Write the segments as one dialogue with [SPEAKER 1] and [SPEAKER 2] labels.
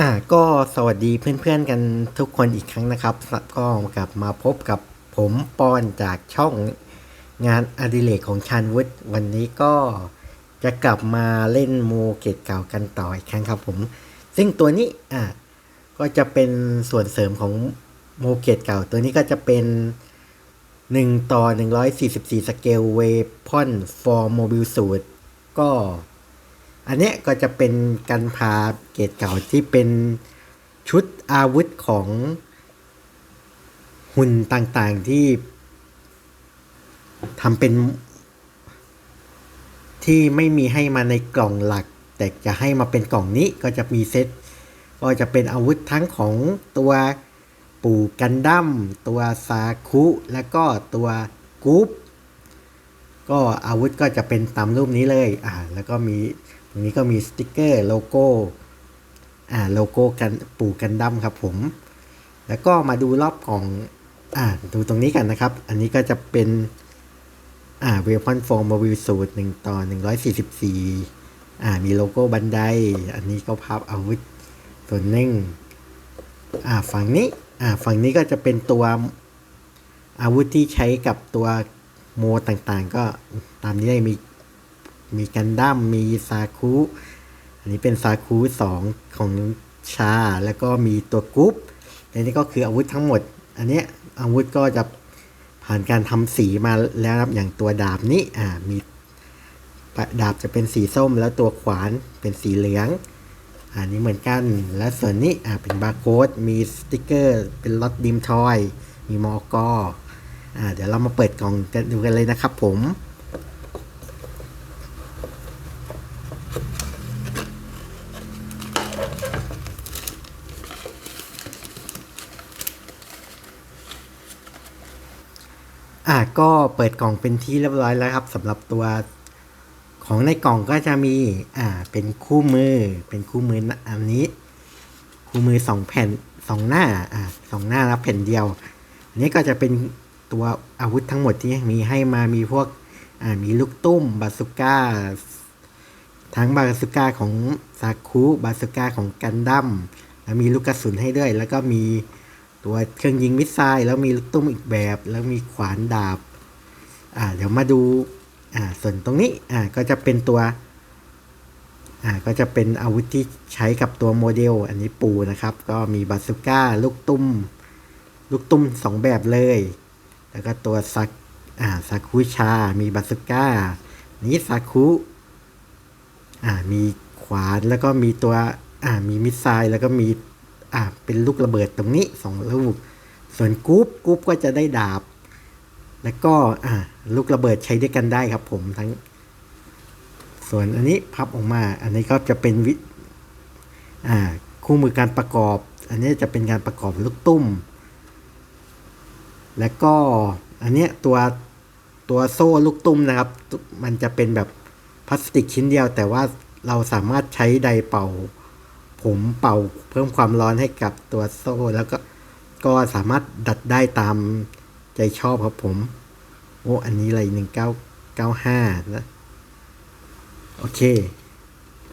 [SPEAKER 1] อ่าก็สวัสดีเพื่อนๆกันทุกคนอีกครั้งนะครับก็กลับมาพบกับผมปอนจากช่องงานอดิเรกของชันวุฒิวันนี้ก็จะกลับมาเล่นโมเกตเก่ากันต่ออีกครั้งครับผม ซึ่งตัวนี้อ่าก็จะเป็นส่วนเสริมของโมเกตเก่า ตัวนี้ก็จะเป็น 1 ต่อ 144 สเกลเวพอนฟอร์โมบิลสูตรก็ อันเนี้ยก็จะเป็นการพาเกรดเก่าที่เป็นชุดอาวุธของหุ่นต่างๆที่ทำเป็น ที่ไม่มีให้มาในกล่องหลัก แต่จะให้มาเป็นกล่องนี้ก็จะมีเซตก็จะเป็นอาวุธทั้งของตัวปู่กันดั้มตัวซาคุแล้วก็ตัวกู๊ปก็อาวุธก็จะเป็นตามรูปนี้เลยอ่าแล้วก็มี นี้ก็มีสติกเกอร์โลโก้อ่าโลโก้กันปู่กันดั้มครับผม แล้วก็มาดูรอบกล่องอ่าดูตรงนี้กันนะครับ อันนี้ก็จะเป็นอ่าเวลพอนฟอร์มวิลสูตรหนึ่งต่อหนึ่งร้อยสี่สิบสี่อ่ามีโลโก้บันได อันนี้ก็ภาพอาวุธส่วนหนึ่งอ่าฝั่งนี้อ่าฝั่งนี้ก็จะเป็นตัวอาวุธที่ใช้กับตัวโมต่างๆ ก็ตามนี้ได้มี มีกันดั้มมีซาคุอันนี้เป็นซาคุสองของชา แล้วก็มีตัวกรุ๊ปอันนี้ก็คืออาวุธทั้งหมด อันเนี้ยอาวุธก็จะผ่านการทำสีมาแล้วครับอย่างตัวดาบนี้อ่ามีดาบจะเป็นสีส้มแล้วตัวขวานเป็นสีเหลือง อันนี้เหมือนกัน และส่วนนี้อ่าเป็นบาร์โค้ดมีสติกเกอร์ เป็นล็อตดิมทอย มีมอกออ่าเดี๋ยวเรามาเปิดกล่องกันดูกันเลยนะครับผม อ่าก็เปิดกล่องเป็นที่เรียบร้อยแล้วครับสำหรับตัวของในกล่องก็จะมีอ่าเป็นคู่มือ เป็นคู่มืออันนี้ คู่มือสองแผ่นสองหน้าอ่าสองหน้าแล้วแผ่นเดียว อันนี้ก็จะเป็นตัวอาวุธทั้งหมดที่มีให้มามีพวกอ่ามีลูกตุ้มบาสุก้า ทั้งบาสุก้าของซาคุบาสุก้าของกันดั้มแล้วมีลูกกระสุนให้ด้วย แล้วก็มี ตัวเครื่องยิงมิสไซล์แล้วมีลูกตุ้มอีกแบบ แล้วมีขวานดาบอ่าเดี๋ยวมาดูอ่าส่วนตรงนี้อ่าก็จะเป็นตัวอ่าก็จะเป็นอาวุธที่ใช้กับตัวโมเดล อันนี้ปูนะครับ ก็มีบาสุก้าลูกตุ้ม ลูกตุ้มสองแบบเลย แล้วก็ตัวซักอ่าซาคุชา มีบาสุก้า นี้ซาคุอ่ามีขวานแล้วก็มีตัวอ่ามีมิสไซล์แล้วก็มี อ่าเป็นลูกระเบิดตรงนี้สองลูก ส่วนกรุ๊ปกรุ๊ปก็จะได้ดาบ แล้วก็อ่าลูกระเบิดใช้ด้วยกันได้ครับผมทั้ง ส่วนอันนี้พับออกมา อันนี้ก็จะเป็นวิอ่าคู่มือการประกอบ อันนี้จะเป็นการประกอบลูกตุ้ม แล้วก็อันเนี้ยตัวตัวโซ่ลูกตุ้มนะครับ มันจะเป็นแบบพลาสติกชิ้นเดียว แต่ว่าเราสามารถใช้ไดเป่า ผมเป่าเพิ่มความร้อนให้กับตัวโซ่แล้วก็ก็สามารถดัดได้ตามใจชอบครับผม โอ้ อันนี้อะไรหนึ่งเก้าเก้าห้านะโอเค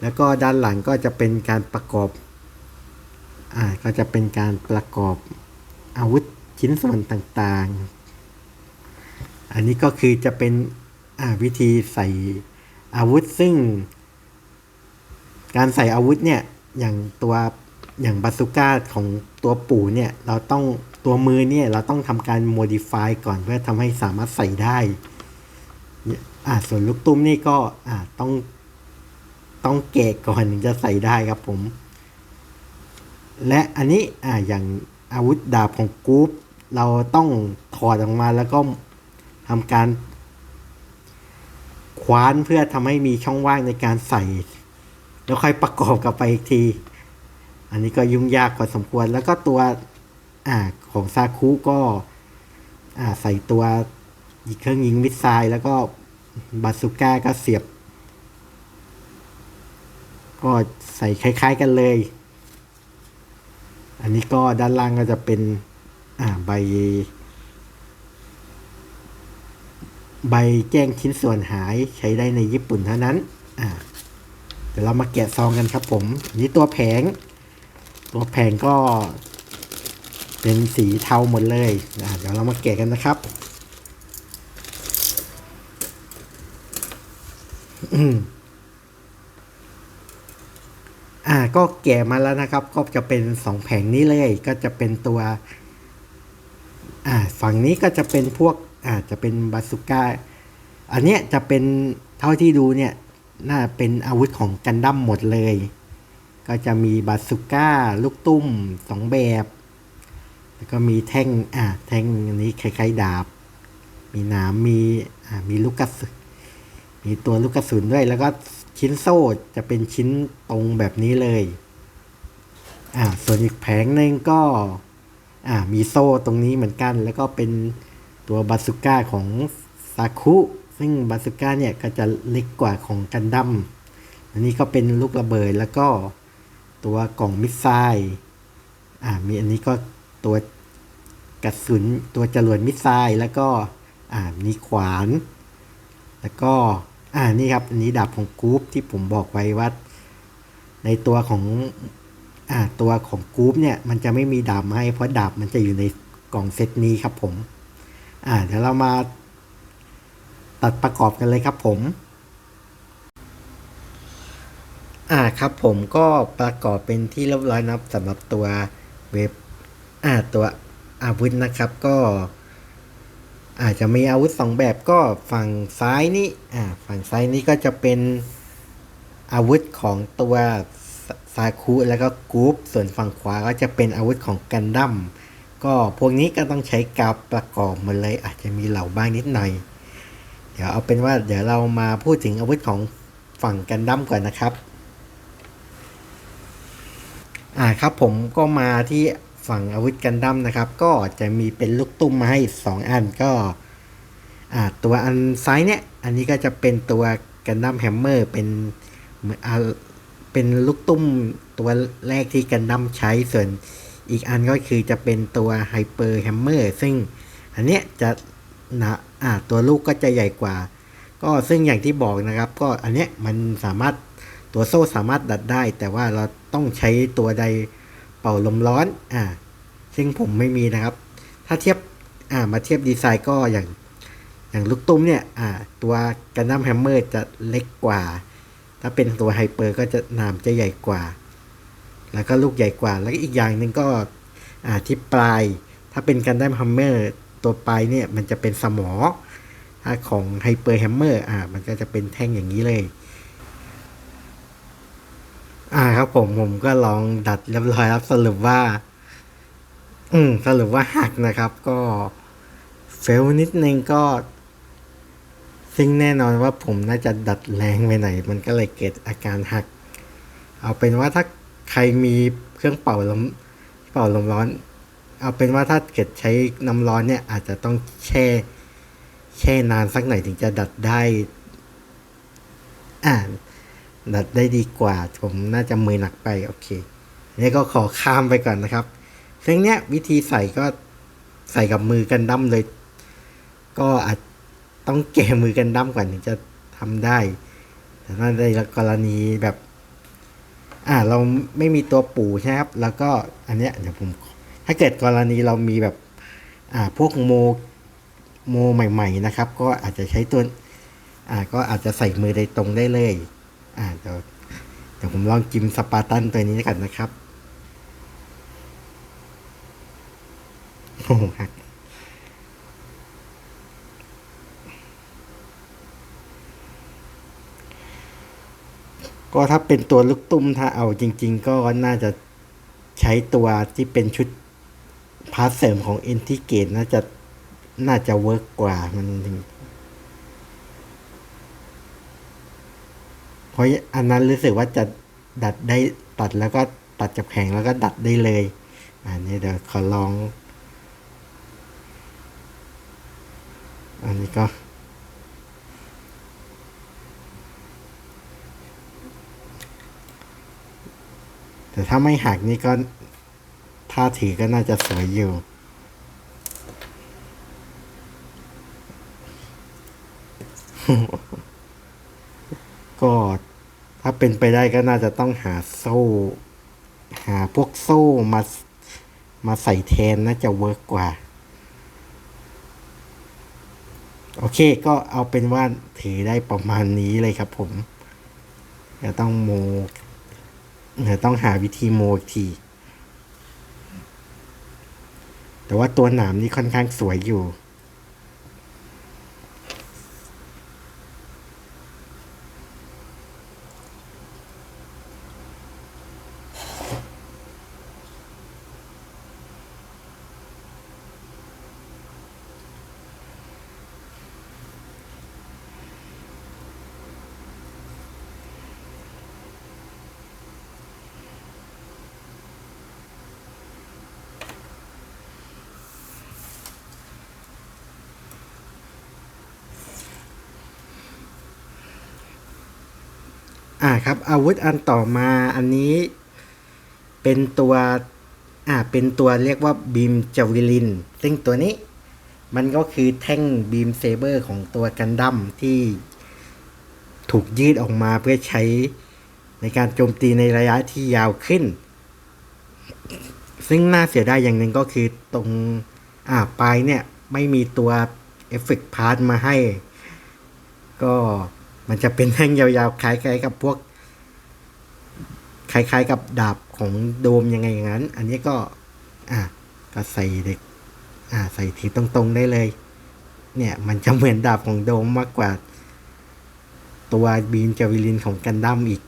[SPEAKER 1] แล้วก็ด้านหลังก็จะเป็นการประกอบ อ่า ก็จะเป็นการประกอบอาวุธชิ้นส่วนต่างๆ อันนี้ก็คือจะเป็น อ่า วิธีใส่อาวุธซึ่ง การใส่อาวุธเนี่ย อย่างตัวอย่างบาสุก้าของตัวปู่เนี่ย เราต้องตัวมือเนี่ยเราต้องทำการ modify ก่อนเพื่อทำให้สามารถใส่ได้อ่าส่วนลูกตุ้มนี่ก็อ่าต้องต้องเกะก่อนถึงจะใส่ได้ครับผม และอันนี้อ่าอย่างอาวุธดาบของกรุ๊ปเราต้องถอดออกมาแล้วก็ทำการคว้านเพื่อทำให้มีช่องว่างในการใส่ แล้วค่อยประกอบกลับไปอีกที อันนี้ก็ยุ่งยากพอสมควร แล้วก็ตัวอ่าของซาคุก็อ่าใส่ตัวเครื่องยิงมิสไซล์แล้วก็บาสุก้าก็เสียบ ก็ใส่คล้าย ๆกันเลย อันนี้ก็ด้านล่างก็จะเป็นอ่าใบ ใบแจ้งชิ้นส่วนหายใช้ได้ในญี่ปุ่นเท่านั้น อ่า เดี๋ยวเรามาแกะซองกันครับผมนี่ตัวแผง ตัวแผงก็เป็นสีเทาหมดเลยนะเดี๋ยวเรามาแกะกันนะครับอืมอ่าก็แกะมาแล้วนะครับ ก็จะเป็นสองแผงนี้เลย ก็จะเป็นตัว อ่า ฝั่งนี้ก็จะเป็นพวก อ่า จะเป็นบาสุก้า อันเนี้ยจะเป็นเท่าที่ดูเนี่ย น่าเป็นอาวุธของกันดั้มหมดเลย ก็จะมีบาสุก้า ลูกตุ้มสองแบบ แล้วก็มีแท่ง อ่าแท่งอันนี้คล้ายๆดาบ มีหนามมี อ่า มีลูกกระสุน มีตัวลูกกระสุนด้วย แล้วก็ชิ้นโซ่จะเป็นชิ้นตรงแบบนี้เลย อ่า ส่วนอีกแผงหนึ่งก็ อ่า มีโซ่ตรงนี้เหมือนกัน แล้วก็เป็นตัวบาสุก้าของซาคุ ซึ่งบาสุก้าเนี่ยก็จะเล็กกว่าของกันดั้มอันนี้ก็เป็นลูกระเบิดแล้วก็ตัวกล่องมิสไซล์อ่ามีอันนี้ก็ตัวกระสุนตัวจรวดมิสไซล์แล้วก็อ่ามีขวาน แล้วก็อ่านี่ครับอันนี้ดาบของกรุ๊ปที่ผมบอกไว้ว่าในตัวของอ่าตัวของกรุ๊ปเนี่ยมันจะไม่มีดาบให้เพราะดาบมันจะอยู่ในกล่องเซตนี้ครับผมอ่าเดี๋ยวเรามา ตัดประกอบกันเลยครับผม อ่าครับผมก็ประกอบเป็นที่เรียบร้อยนะครับสำหรับตัวเว็บอ่าตัวอาวุธนะครับก็ อาจจะมีอาวุธสองแบบก็ฝั่งซ้ายนี่อ่าฝั่งซ้ายนี่ก็จะเป็นอาวุธของตัวซาคุแล้วก็กรุ๊ปส่วนฝั่งขวาก็จะเป็นอาวุธของกันดั้มก็พวกนี้ก็ต้องใช้กาวประกอบมาเลยอาจจะมีเหล่าบ้างนิดหน่อย เดี๋ยวเอาเป็นว่าเดี๋ยวเรามาพูดถึงอาวุธของฝั่งกันดั้มก่อนนะครับ อ่าครับผมก็มาที่ฝั่งอาวุธกันดั้มนะครับ ก็จะมีเป็นลูกตุ้มมาให้สองอันก็อ่าตัวอันซ้ายเนี่ย อันนี้ก็จะเป็นตัวกันดั้มแฮมเมอร์เป็นเหมือนอ่าเป็นลูกตุ้มตัวแรกที่กันดั้มใช้ส่วนอีกอันก็คือจะเป็นตัวไฮเปอร์แฮมเมอร์ซึ่งอันเนี้ยจะหนะ อ่าตัวลูกก็จะใหญ่กว่า ก็ซึ่งอย่างที่บอกนะครับ ก็อันเนี้ยมันสามารถตัวโซ่สามารถดัดได้ แต่ว่าเราต้องใช้ตัวใดเป่าลมร้อนอ่าซึ่งผมไม่มีนะครับ ถ้าเทียบอ่ามาเทียบดีไซน์ก็อย่างอย่างลูกตุ้มเนี่ยอ่าตัวกันดั้มแฮมเมอร์จะเล็กกว่า ถ้าเป็นตัวไฮเปอร์ก็จะหนามจะใหญ่กว่า แล้วก็ลูกใหญ่กว่า แล้วก็อีกอย่างหนึ่งก็อ่าที่ปลาย ถ้าเป็นกันดั้มแฮมเมอร์ ตัวไปเนี่ยมันจะเป็นสมอของไฮเปอร์แฮมเมอร์อ่ามันก็จะเป็นแท่งอย่างนี้เลยอ่าครับผมผมก็ลองดัดเรียบร้อยครับสรุปว่า อืมสรุปว่าหักนะครับ ก็เฟลนิดนึงก็ ซึ่งแน่นอนว่าผมน่าจะดัดแรงไปไหน มันก็เลยเกิดอาการหัก เอาเป็นว่าถ้าใครมีเครื่องเป่าลมเป่าลมร้อน เอาเป็นว่าถ้าเกิดใช้น้ำร้อนเนี่ยอาจจะต้องแช่แช่นานสักหน่อยถึงจะดัดได้ อ่าดัดได้ดีกว่า ผมน่าจะมือหนักไปโอเคอันนี่ก็ขอข้ามไปก่อนนะครับซึ่งเนี้ยวิธีใส่ก็ใส่กับมือกันดั้มเลย ก็อาจต้องแก้มือกันดั้มก่อนถึงจะทำได้ แต่ถ้าในกรณีแบบ อ่าเราไม่มีตัวปู่ใช่ครับ แล้วก็อันเนี้ยเดี๋ยวผม ถ้าเกิดกรณีเรามีแบบอ่าพวกโมโมใหม่ๆนะครับ ก็อาจจะใช้ตัวอ่าก็อาจจะใส่มือโดยตรงได้เลยอ่าเดี๋ยวเดี๋ยวผมลองจิ้มสปาร์ตันตัวนี้กันนะครับโอ้โหหักก็ถ้าเป็นตัวลูกตุ้มถ้าเอาจริง ๆ ก็น่าจะใช้ตัวที่เป็นชุด พาร์ทเสริมของเอนทิเกตน่าจะน่าจะเวิร์กกว่ามันถึงเพราะอันนั้นรู้สึกว่าจะดัดได้ตัดแล้วก็ตัดจับแข็งแล้วก็ดัดได้เลย อันนี้เดี๋ยวขอลอง อันนี้ก็แต่ถ้าไม่หักนี่ก็ ท่าถือก็น่าจะสวยอยู่ ก็ถ้าเป็นไปได้ก็น่าจะต้องหาโซ่ หาพวกโซ่มามาใส่แทนน่าจะเวิร์กกว่า โอเคก็เอาเป็นว่าถือได้ประมาณนี้เลยครับผมจะต้องโมจะต้องหาวิธีโมอีกที แต่ว่าตัวหนามนี่ค่อนข้างสวยอยู่ อ่าครับอาวุธอันต่อมาอันนี้เป็นตัวอ่าเป็นตัวเรียกว่าบีมจาวิลิน ซึ่งตัวนี้มันก็คือแท่งบีมเซเบอร์ของตัวกันดั้มที่ถูกยืดออกมาเพื่อใช้ในการโจมตีในระยะที่ยาวขึ้น ซึ่งน่าเสียดายอย่างหนึ่งก็คือตรงอ่าปลายเนี่ย ไม่มีตัวเอฟเฟกต์พาร์ทมาให้ ก็ มันจะเป็นแท่งยาวๆคล้ายๆกับพวก คล้ายๆกับดาบของโดมยังไงอย่างนั้น อันนี้ก็ อะก็ใส่เด็ก อ่าใส่ทีตรงๆได้เลย เนี่ย มันจะเหมือนดาบของโดมมากกว่า ตัวบีนจาวิลินของกันดั้มอีก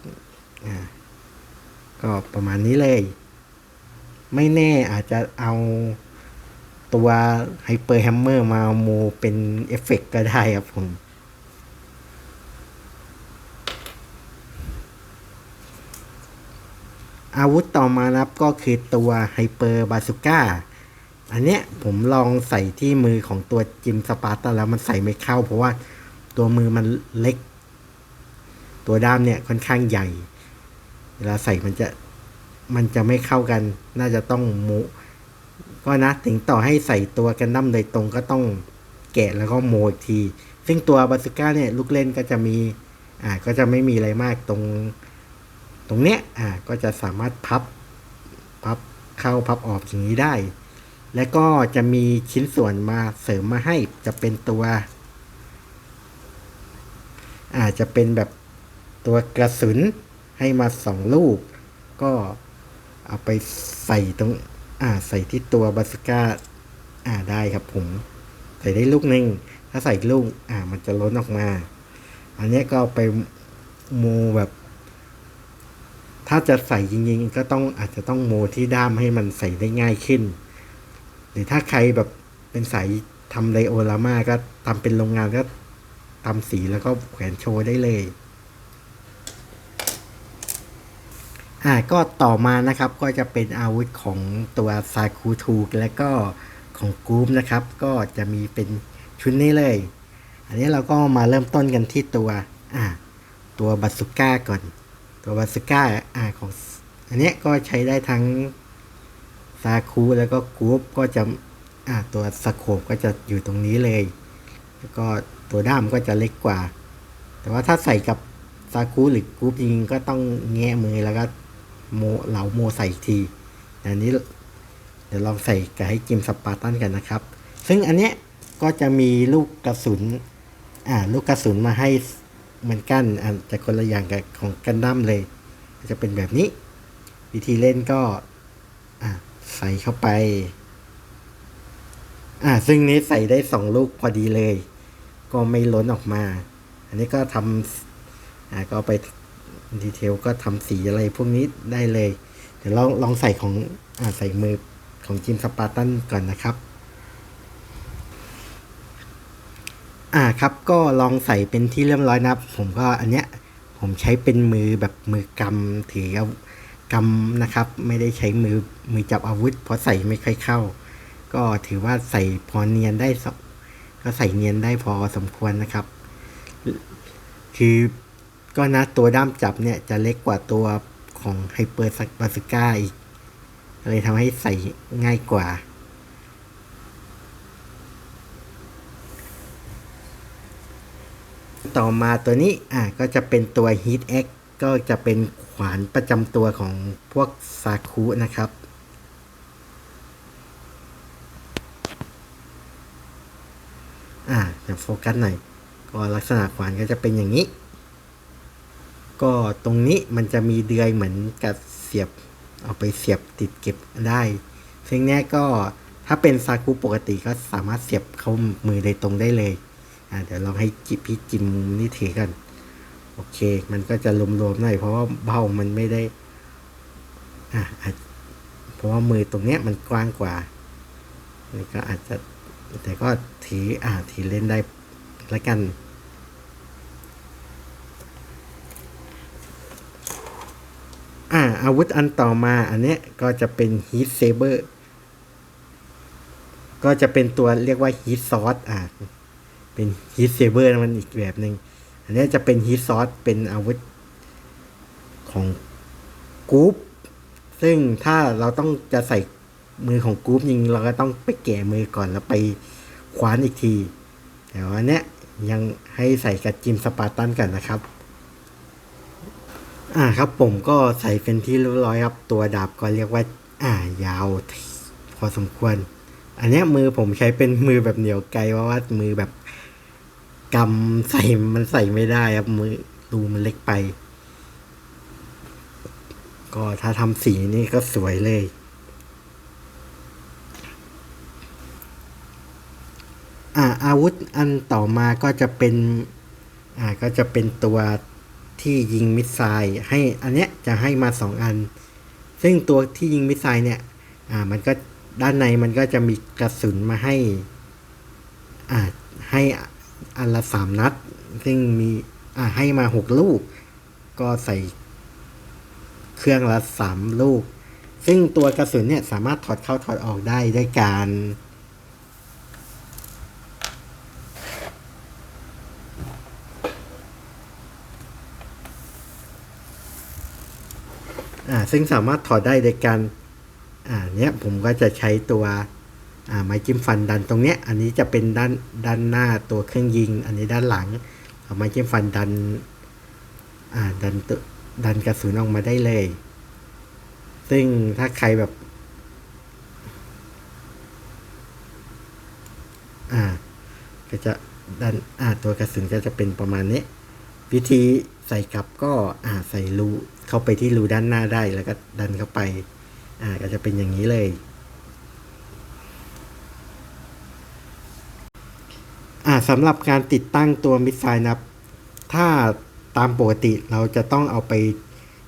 [SPEAKER 1] อ่าก็ประมาณนี้เลย ไม่แน่อาจจะเอาตัวไฮเปอร์แฮมเมอร์มาโมเป็นเอฟเฟกต์ก็ได้ครับผม อาวุธต่อมานะครับก็คือตัวไฮเปอร์บาซูก้าอันเนี้ยผมลองใส่ที่มือของตัวจิมสปาร์ตาแล้วมันใส่ไม่เข้า เพราะว่าตัวมือมันเล็ก ตัวด้ามเนี่ยค่อนข้างใหญ่ เวลาใส่มันจะมันจะไม่เข้ากัน น่าจะต้องโมก็นะถึงต่อให้ใส่ตัวกันดั้มโดยตรงก็ต้องแกะแล้วก็โมอีกที ซึ่งตัวบาซูก้าเนี่ยลูกเล่นก็จะมีอ่าก็จะไม่มีอะไรมากตรง ตรงเนี้ยอ่าก็จะสามารถพับพับเข้าพับออกอย่างนี้ได้ และก็จะมีชิ้นส่วนมาเสริมมาให้จะเป็นตัวอาจจะเป็นแบบตัวกระสุนให้มาสองลูก ก็เอาไปใส่ตรงอ่าใส่ที่ตัวบาสก้าอ่าได้ครับผม ใส่ได้ลูกหนึ่งถ้าใส่ลูกอ่ามันจะล้นออกมา อันเนี้ยก็เอาไปโมแบบ ถ้าจะใส่จริงๆก็ต้องอาจจะต้องโมที่ด้ามให้มันใส่ได้ง่ายขึ้น หรือถ้าใครแบบเป็นสายทำไดโอรามาก็ทำเป็นโรงงานก็ทำสีแล้วก็แขวนโชว์ได้เลย อ่าก็ต่อมานะครับก็จะเป็นอาวุธของตัวซาคูทูและก็ของกรูมนะครับ ก็จะมีเป็นชุดนี้เลย อันนี้เราก็มาเริ่มต้นกันที่ตัวอ่าตัวบัตสุก้าก่อน ตัวบาสก้าอ่าของอันเนี้ยก็ใช้ได้ทั้งซาคูแล้วก็กรุ๊ปก็จะอ่าตัวสโคปก็จะอยู่ตรงนี้เลย แล้วก็ตัวด้ามก็จะเล็กกว่า แต่ว่าถ้าใส่กับซาคูหรือกรุ๊ปจริงก็ต้องแงะมือแล้วก็โมเหลาโมใส่อีกทีอันนี้เดี๋ยวลองใส่กับให้จิมสปาร์ตันกันนะครับ ซึ่งอันเนี้ยก็จะมีลูกกระสุนอ่าลูกกระสุนมาให้ เหมือนกันอาจจะคนละอย่างกับของกันดั้มเลย จะเป็นแบบนี้ วิธีเล่นก็ใส่เข้าไป อ่า ซึ่งนี้ใส่ได้สองลูกพอดีเลย ก็ไม่ล้นออกมา อันนี้ก็ทำอ่าก็ไปดีเทลก็ทำสีอะไรพวกนี้ได้เลย เดี๋ยวลองลองใส่ของอ่าใส่มือของจิมสปาร์ตันก่อนนะครับ อ่าครับก็ลองใส่เป็นที่เรียบร้อยนะครับ ผมก็อันเนี้ยผมใช้เป็นมือแบบมือกำถือเอากำนะครับ ไม่ได้ใช้มือมือจับอาวุธ เพราะใส่ไม่ค่อยเข้า ก็ถือว่าใส่พอเนียนได้สก็ใส่เนียนได้พอสมควรนะครับ คือก็นะตัวด้ามจับเนี่ยจะเล็กกว่าตัวของไฮเปอร์บาสก้าอีกเลยทำให้ใส่ง่ายกว่า ต่อมาตัวนี้อ่าก็จะเป็นตัว Heat X ก็จะเป็นขวานประจำตัวของพวกซาคุนะครับ อ่าเดี๋ยวโฟกัสหน่อย ก็ลักษณะขวานก็จะเป็นอย่างนี้ ก็ตรงนี้มันจะมีเดือยเหมือนกับเสียบ เอาไปเสียบติดเก็บได้ ซึ่งเนี้ยก็ถ้าเป็นซากุปกติก็สามารถเสียบเข้ามือโดยตรงได้เลย อ่าเดี๋ยวลองให้จิบพี่จิมมุมนี่ถือกัน โอเค มันก็จะรวมๆหน่อยเพราะว่าเบ้ามันไม่ได้อ่าเพราะว่ามือตรงเนี้ยมันกว้างกว่านี่ก็อาจจะแต่ก็ถืออ่าถือเล่นได้ละกันอ่าอาวุธอันต่อมาอันเนี้ยก็จะเป็นฮีทเซเบอร์ก็จะเป็นตัวเรียกว่าฮีทซอสอ่า เป็นฮีทเซเบอร์มันอีกแบบหนึ่งอันนี้จะเป็นฮีทซอสเป็นอาวุธของกรุ๊ปซึ่งถ้าเราต้องจะใส่มือของกรุ๊ปยิงเราก็ต้องไปแกะมือก่อนแล้วไปคว้านอีกที แต่ว่าเนี้ยยังให้ใส่กับจิมสปาร์ตันกันนะครับ อ่าครับผมก็ใส่เป็นที่เรียบร้อยครับ ตัวดาบก็เรียกว่า อ่ายาวพอสมควร อันเนี้ยมือผมใช้เป็นมือแบบเหนียวไกลเพราว่ามือแบบ กำใส่มันใส่ไม่ได้ครับมือรูมันเล็กไป ก็ถ้าทำสีนี่ก็สวยเลย อ่าอาวุธอันต่อมาก็จะเป็น อ่าก็จะเป็นตัวที่ยิงมิสไซล์ให้อันเนี้ยจะให้มาสองอัน ซึ่งตัวที่ยิงมิสไซล์เนี่ยอ่ามันก็ด้านในมันก็จะมีกระสุนมาให้อ่าให้ อันละสามนัด ซึ่งมีอ่าให้มาหกลูก ก็ใส่เครื่องละสามลูก ซึ่งตัวกระสุนเนี่ยสามารถถอดเข้าถอดออกได้ด้วยการอ่าซึ่งสามารถถอดได้โดยการอ่าเนี้ยผมก็จะใช้ตัว ไม้จิ้มฟันดันตรงเนี้ย อันนี้จะเป็นด้านด้านหน้าตัวเครื่องยิง อันนี้ด้านหลังเอาไม้จิ้มฟันดันดันตดันกระสุนออกมาได้เลย ซึ่งถ้าใครแบบอ่าก็จะดันอ่าตัวกระสุนก็จะเป็นประมาณนี้ วิธีใส่กลับก็อ่าใส่รูเข้าไปที่รูด้านหน้าได้แล้วก็ดันเข้าไป อ่าก็จะเป็นอย่างนี้เลย อ่า สำหรับการติดตั้งตัวมิสไซล์นะครับ ถ้าตามปกติเราจะต้องเอาไป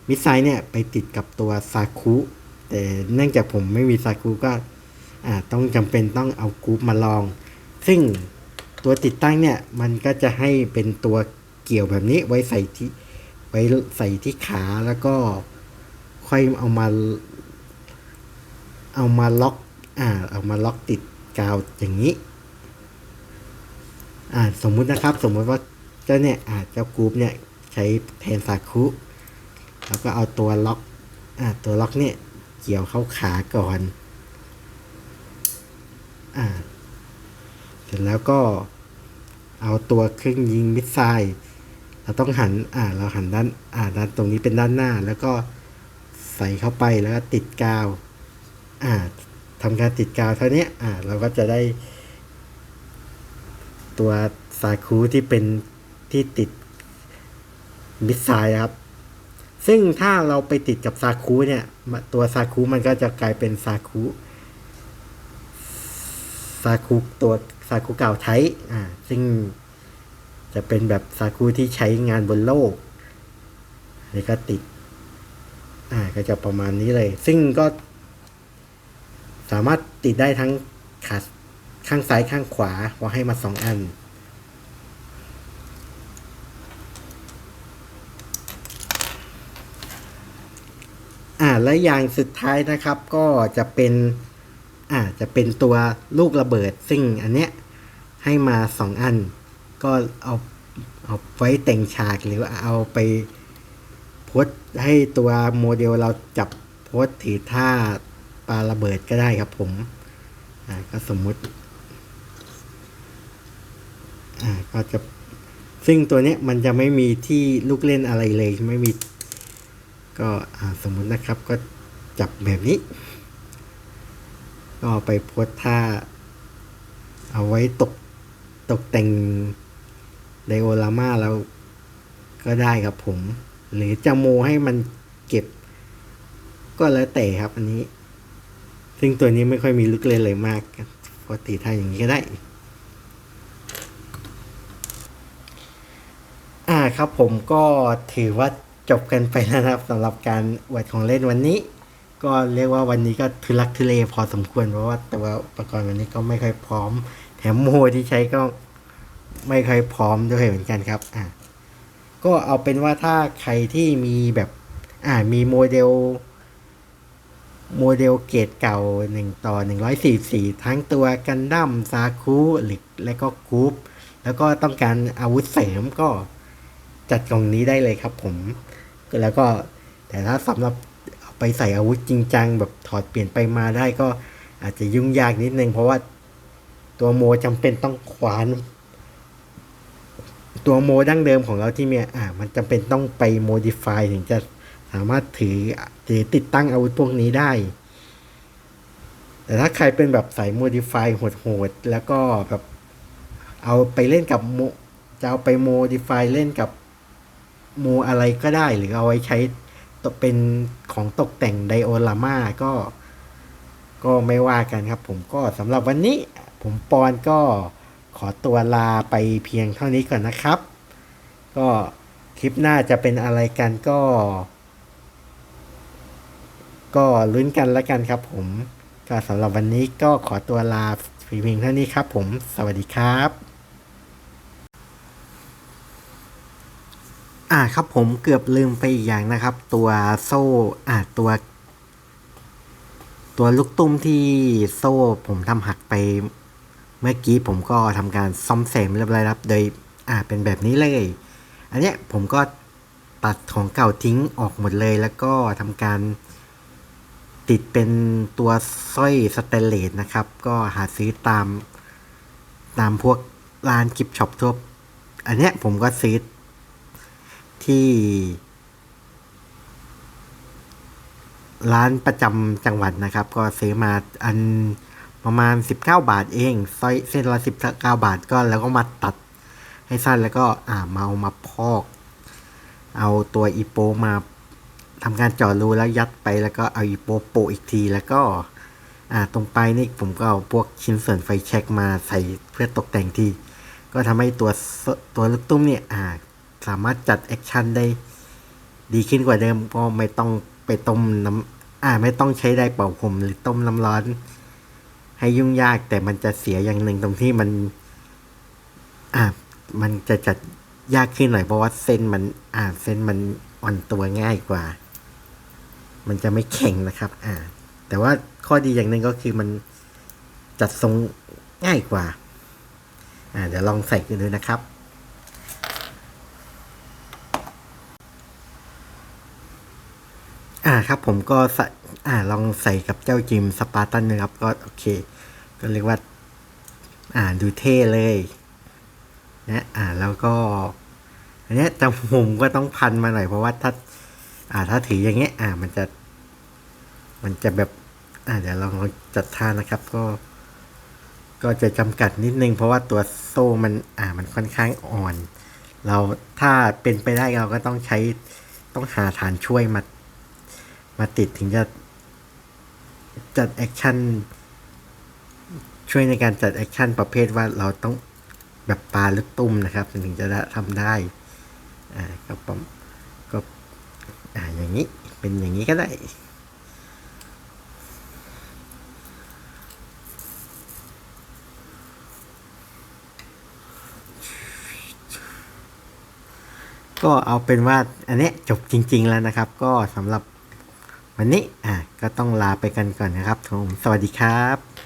[SPEAKER 1] มิสไซล์เนี่ยไปติดกับตัวซาคุแต่เนื่องจากผมไม่มีซาคุก็ต้องจำเป็นต้องเอากรุ๊ปมาลอง ซึ่งตัวติดตั้งเนี่ยมันก็จะให้เป็นตัวเกี่ยวแบบนี้ไว้ใส่ที่ไว้ใส่ที่ขาแล้วก็ค่อยเอามา เอามาล็อกอ่าเอามาล็อกติดกาวอย่างนี้ อ่าสมมุตินะครับ สมมุติว่าเจ้าเนี่ยอ่าเจ้ากรุ๊ปเนี่ยใช้แทนสาคุแล้วก็เอาตัวล็อกอ่าตัวล็อกเนี่ยเกี่ยวเข้าขาก่อนอ่าเสร็จแล้วก็เอาตัวเครื่องยิงมิสไซล์เราต้องหันอ่าเราหันด้านอ่าด้านตรงนี้เป็นด้านหน้า แล้วก็ใส่เข้าไปแล้วก็ติดกาวอ่าทำการติดกาวเท่านี้อ่าเราก็จะได้ ตัวสาคูที่เป็นที่ติดมิสไซล์ครับ ซึ่งถ้าเราไปติดกับซาคูเนี่ย ตัวซาคูมันก็จะกลายเป็นซาคูซาคูตัวซาคูเก่าใช้อ่า ซึ่งจะเป็นแบบซาคูที่ใช้งานบนโลกนี่ก็ติด อ่า ก็จะประมาณนี้เลย ซึ่งก็สามารถติดได้ทั้งขา ข้างซ้ายข้างขวาเพราให้มาสองอัน อ่าและอย่างสุดท้ายนะครับก็จะเป็นอ่าจะเป็นตัวลูกระเบิด ซึ่งอันเนี้ยให้มาสองอัน ก็เอาเอาไว้แต่งฉากหรือเอาไปโพสให้ตัวโมเดลเราจับโพสถือท่าปาระเบิดก็ได้ครับผม อ่าก็สมมุติ อ่าก็จะซึ่งตัวเนี้ยมันจะไม่มีที่ลูกเล่นอะไรเลยไม่มีก็สมมุตินะครับก็จับแบบนี้ ก็ไปโพสท่า เอาไว้ตกตกแต่งไดโอราม่าแล้วก็ได้ครับผม หรือจะโมให้มันเก็บ ก็แล้วแต่ครับอันนี้ ซึ่งตัวนี้ไม่ค่อยมีลึกเลยเลยมากปกติถ้าอย่างนี้ก็ได้ อ่า ครับผมก็ถือว่าจบกันไปแล้วนะครับสำหรับการอวดของเล่นวันนี้ ก็เรียกว่าวันนี้ก็ทุลักทุเลพอสมควรเพราะว่าแต่ว่าอุปกรณ์วันนี้ก็ไม่ค่อยพร้อม แถมโมที่ใช้ก็ไม่ค่อยพร้อมด้วยเหมือนกันครับอ่าก็เอาเป็นว่าถ้าใครที่มีแบบอ่ามีโมเดล โมเดลเกรดเก่า 1 ต่อ 144 ทั้งตัวกันดั้มซาคุหรือและก็คูปแล้วก็ต้องการอาวุธเสริมก็ จัดกล่องนี้ได้เลยครับผมแล้วก็แต่ถ้าสำหรับเอาไปใส่อาวุธจริงจังแบบถอดเปลี่ยนไปมาได้ก็อาจจะยุ่งยากนิดนึง เพราะว่าตัวโมจำเป็นต้องขวาน ตัวโมดั้งเดิมของเราที่มีอ่า มันจำเป็นต้องไปโมดิฟายถึงจะสามารถถือถือติดตั้งอาวุธพวกนี้ได้ แต่ถ้าใครเป็นแบบใสายโมดิฟายโหดๆแล้วก็แบบเอาไปเล่นกับโมจะเอาไปโมดิฟายเล่นกับ มอะไรก็ได้หรือเอาไว้ใช้เป็นของตกแต่งไดโอรามาก็ ก็ไม่ว่ากันครับ ผมก็สำหรับวันนี้ ผมปอนก็ขอตัวลาไปเพียงเท่านี้ก่อนนะครับ ก็คลิปหน้าจะเป็นอะไรกันก็ ก็ลุ้นกันแล้วกันครับ ผมก็สำหรับวันนี้ก็ขอตัวลาเพียงเท่านี้ครับ ผม สวัสดีครับ อ่าครับผมเกือบลืมไปอีกอย่างนะครับ ตัวโซ่อ่าตัว ตัวลูกตุ้มที่โซ่ผมทำหักไป เมื่อกี้ผมก็ทำการซ่อมแซมเรียบร้อยแล้วครับ โดยอ่าเป็นแบบนี้เลย อันเนี้ยผมก็ตัดของเก่าทิ้งออกหมดเลยแล้วก็ทำการติดเป็นตัวสร้อยสเตนเลสนะครับ ก็หาซื้อตาม ตามพวกร้านกิฟช็อปทั่ว อันเนี้ยผมก็ซื้อ ที่ ร้านประจำจังหวัดนะครับ ก็ซื้อมาอันประมาณ 19 บาทเองสร้อยเส้นละ 19 บาทก็แล้วก็มาตัดให้สั้นแล้วก็อ่ามาเอามาพอก เอาตัวอีโปมาทำการเจาะรูแล้วยัดไปแล้วก็เอาอีโปโปะอีกทีแล้วก็อ่าตรงปลายนี่ผมก็เอาพวกชิ้นส่วนไฟแช็กมาใส่เพื่อตกแต่งที่ ก็ทำให้ตัวตัวลูกตุ้มเนี่ยอ่า สามารถจัดแอคชั่นได้ดีขึ้นกว่าเดิมก็ไม่ต้องไปต้มน้ำอ่าไม่ต้องใช้ได้เป่าผมหรือต้มน้ำร้อน ให้ยุ่งยากแต่มันจะเสียอย่างหนึ่งตรงที่มัน อ่ามันจะจัดยากขึ้นหน่อยเพราะว่าเส้นมัน อ่าเส้นมันอ่อนตัวง่ายกว่า มันจะไม่แข็งนะครับ อ่า แต่ว่าข้อดีอย่างหนึ่งก็คือมันจัดทรงง่ายกว่า อ่าเดี๋ยวลองใส่กันดูนะครับ อ่า ครับผมก็ใส่อ่าลองใส่กับเจ้าจิมสปาร์ตันนะครับ ก็โอเค ก็เรียกว่า อ่าดูเท่เลยนะอ่าแล้วก็ อันนี้จมูกก็ต้องพันมาหน่อยเพราะว่าถ้า อ่าถ้าถืออย่างเงี้ย อ่ามันจะ มันจะแบบ อ่าเดี๋ยวลองจัดท่านะครับ ก็ ก็จะจำกัดนิดนึง เพราะว่าตัวโซ่มัน อ่ามันค่อนข้างอ่อน เราถ้าเป็นไปได้เราก็ต้องใช้ต้องหาฐานช่วยมา มาติดถึงจะจัดแอคชั่นช่วยในการจัดแอคชั่นประเภทว่าเราต้องแบบปลาลูกตุ้มนะครับ ถึงจะทำได้อ่าก็ประก็อ่าอย่างนี้เป็นอย่างนี้ก็ได้ก็เอาเป็นว่าอันนี้จบจริง ๆ แล้วนะครับ ก็สำหรับ วันนี้อะก็ต้องลาไปกันก่อนนะครับผมสวัสดีครับ